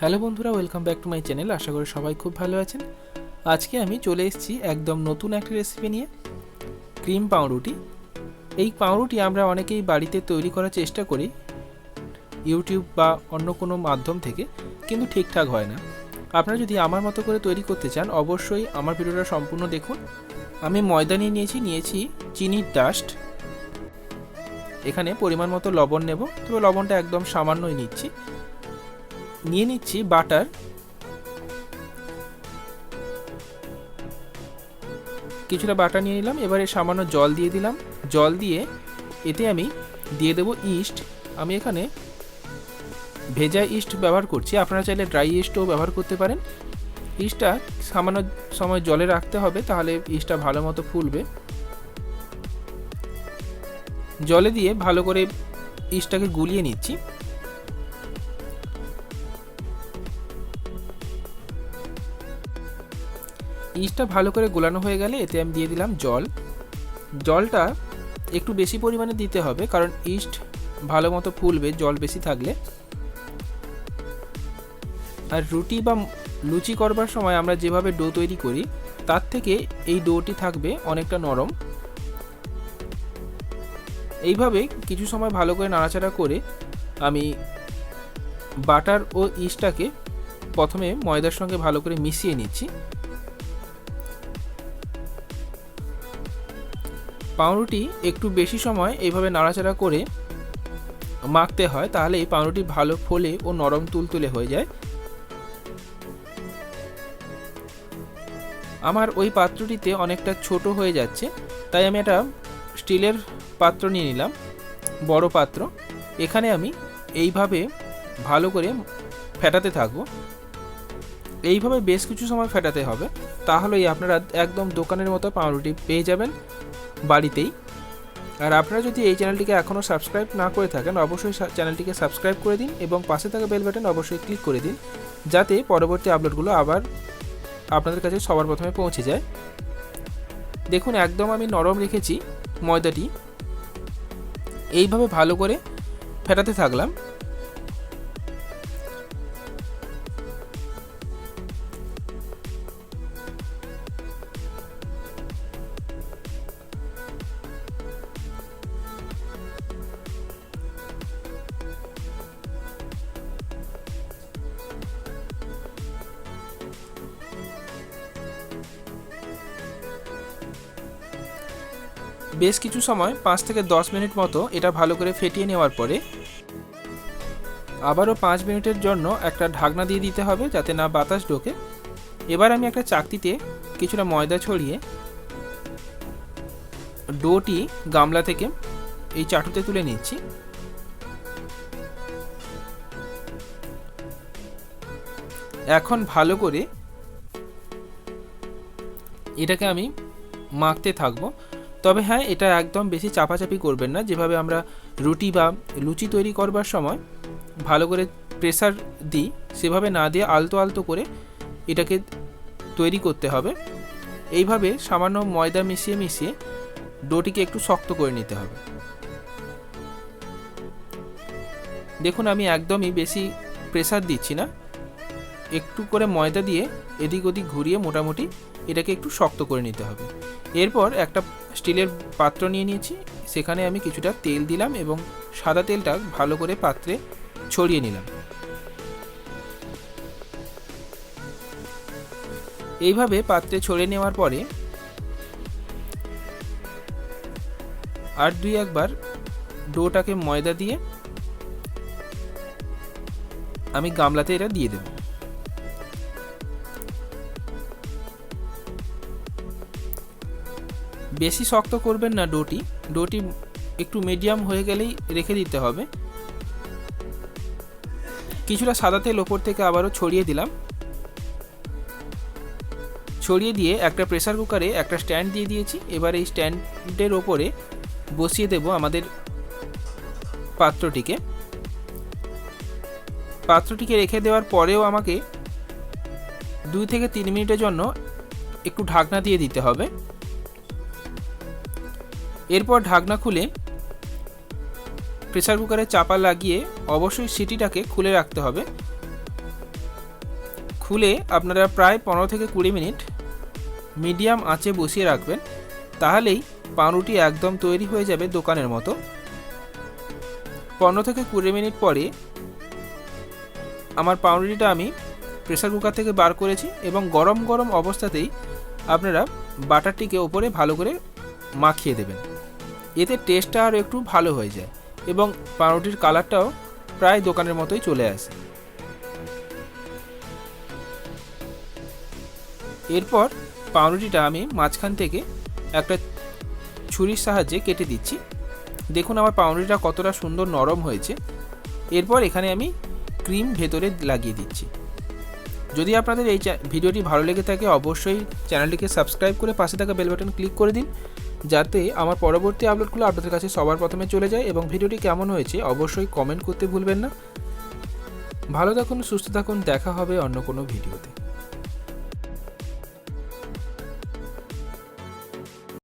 Hello বন্ধুরা welcome back to my channel আশা করি সবাই খুব ভালো আছেন। আজকে আমি চলে এসেছি একদম নতুন একটা রেসিপি নিয়ে ক্রিম পাউরুটি। এই পাউরুটি আমরা অনেকেই বাড়িতে তৈরি করার চেষ্টা করি ইউটিউব বা অন্য কোনো মাধ্যম থেকে, কিন্তু ঠিকঠাক হয় না। আপনারা যদি আমার মতো করে তৈরি করতে চান, অবশ্যই আমার ভিডিওটা সম্পূর্ণ দেখুন। আমি ময়দা নিয়ে নিয়েছি নিয়েছি চিনির ডাস্ট এখানে পরিমাণ মতো লবণ নেব। তবে লবণটা একদম সামান্যই নিচ্ছি। নিয়ে নিচ্ছি বাটার। কিছুটা বাটার নিয়ে নিলাম, এবারে সামান্য জল দিয়ে দিলাম। জল দিয়ে এতে আমি দিয়ে দেবো ইস্ট। আমি এখানে ভেজা ইস্ট ব্যবহার করছি। আপনারা চাইলে ড্রাই ইস্টও ব্যবহার করতে পারেন। ইস্টটা সামান্য সময় জলে রাখতে হবে, তাহলে ইস্টটা ভালো মতো ফুলবে। জলে দিয়ে ভালো করে ইস্টটাকে গুলিয়ে নিচ্ছি। ইস্টটা ভালো করে গোলানো হয়ে গেলে এতে আমি দিয়ে দিলাম জল। জলটা একটু বেশি পরিমাণে দিতে হবে কারণ ইস্ট ভালো মতো ফুলবে, জল বেশি থাকলে। আর রুটি বা লুচি করবার সময় আমরা যেভাবে ডো তৈরি করি, তার থেকে এই ডোটি থাকবে অনেকটা নরম। এইভাবে কিছু সময় ভালো করে নাড়াচাড়া করে আমি বাটার ও ইস্টটাকে প্রথমে ময়দার সঙ্গে ভালো করে মিশিয়ে নিচ্ছি। পাউরুটি একটু বেশি সময় এইভাবে নাড়াচাড়া করে মাখতে হয়, তাহলে এই পাউরুটি ভালো ফোলে ও নরম তুলতুলে হয়ে যায়। আমার ওই পাত্রটিতে অনেকটা ছোট হয়ে যাচ্ছে, তাই আমি একটা স্টিলের পাত্র নিয়ে নিলাম, বড় পাত্র। এখানে আমি এইভাবে ভালো করে ফেটাতে থাকব। এইভাবে বেশ কিছু সময় ফেটাতে হবে, তাহলেই আপনারা একদম দোকানের মতো পাউরুটি পেয়ে যাবেন। বাড়িতেই। আর আপনারা যদি এই চ্যানেলটিকে এখনও সাবস্ক্রাইব না করে থাকেন, অবশ্যই চ্যানেলটিকে সাবস্ক্রাইব করে দিন এবং পাশে থাকা বেল বাটন অবশ্যই ক্লিক করে দিন, যাতে পরবর্তী আপলোডগুলো আবার আপনাদের কাছে সবার প্রথমে পৌঁছে যায়। দেখুন, একদম আমি নরম রেখেছি ময়দাটি। এইভাবে ভালো করে ফেটাতে থাকলাম। বেশ কিছু সময়, পাঁচ থেকে দশ মিনিট মতো এটা ভালো করে ফেটিয়ে নেওয়ার পরে আবারও পাঁচ মিনিটের জন্য একটা ঢাকনা দিয়ে দিতে হবে যাতে না বাতাস ঢোকে। এবার আমি একটা চাকতিতে কিছুটা ময়দা ছড়িয়ে ডোটি গামলা থেকে এই চাটুতে তুলে নিচ্ছি। এখন ভালো করে এটাকে আমি মাখতে থাকব। তবে হ্যাঁ এটা একদম বেশি চাপাচাপি করবেন না। যেভাবে আমরা রুটি বা লুচি তৈরি করবার সময় ভালো করে প্রেসার দিই, সেভাবে না দিয়ে আলতো আলতো করে এটাকে তৈরি করতে হবে। এইভাবে সামান্য ময়দা মিশিয়ে মিশিয়ে ডোটিকে একটু শক্ত করে নিতে হবে। দেখুন, আমি একদমই বেশি প্রেসার দিচ্ছি না। একটু করে ময়দা দিয়ে এদিক ওদিক ঘুরিয়ে মোটামুটি এটাকে একটু শক্ত করে নিতে হবে। এরপর একটা স্টিলের পাত্র নিয়ে নিয়েছি। সেখানে আমি কিছুটা তেল দিলাম এবং সাদা তেলটা ভালো করে পাত্রে ছড়িয়ে নিলাম। এইভাবে পাত্রে ছড়িয়ে নেওয়ার পরে আর দুই একবার ডোটাকে ময়দা দিয়ে আমি গামলাতে এটা দিয়ে দেবো। বেশি শক্ত করবেন না ডোটি। ডোটি একটু মিডিয়াম হয়ে গেলেই রেখে দিতে হবে। কিছুটা সাদা তেল ওপর থেকে আবারও ছড়িয়ে দিলাম। ছড়িয়ে দিয়ে একটা প্রেসার কুকারে একটা স্ট্যান্ড দিয়ে দিয়েছি। এবার এই স্ট্যান্ডের ওপরে বসিয়ে দেব আমাদের পাত্রটিকে। পাত্রটিকে রেখে দেওয়ার পরেও আমাকে দুই থেকে তিন মিনিটের জন্য একটু ঢাকনা দিয়ে দিতে হবে। এরপর ঢাকনা খুলে প্রেসার কুকারে চাপা লাগিয়ে অবশ্যই সিটিটাকে খুলে রাখতে হবে। খুলে আপনারা প্রায় পনেরো থেকে কুড়ি মিনিট মিডিয়াম আঁচে বসিয়ে রাখবেন, তাহলেই পাউরুটি একদম তৈরি হয়ে যাবে দোকানের মতো। পনেরো থেকে কুড়ি মিনিট পরে আমার পাউরুটিটা আমি প্রেসার কুকার থেকে বার করেছি এবং গরম গরম অবস্থাতেই আপনারা বাটারটিকে ওপরে ভালো করে মাখিয়ে দেবেন। এতে টেস্টটা আরও একটু ভালো হয়ে যায় এবং পাউরুটির কালারটাও প্রায় দোকানের মতোই চলে আসে। এরপর পাউরুটিটা আমি মাঝখান থেকে একটা ছুরির সাহায্যে কেটে দিচ্ছি। দেখুন আমার পাউরুটিটা কতটা সুন্দর নরম হয়েছে। এরপর এখানে আমি ক্রিম ভেতরে লাগিয়ে দিচ্ছি। যদি আপনাদের এই ভিডিওটি ভালো লেগে থাকে, অবশ্যই চ্যানেলটিকে সাবস্ক্রাইব করে পাশে থাকা বেল বাটন ক্লিক করে দিন। যাতে আমার পরবর্তী আপলোডগুলো আপনাদের কাছে সবার প্রথমে চলে যায় এবং ভিডিওটি কেমন হয়েছে অবশ্যই কমেন্ট করতে ভুলবেন না। ভালো থাকুন, সুস্থ থাকুন, দেখা হবে অন্য কোনো ভিডিওতে।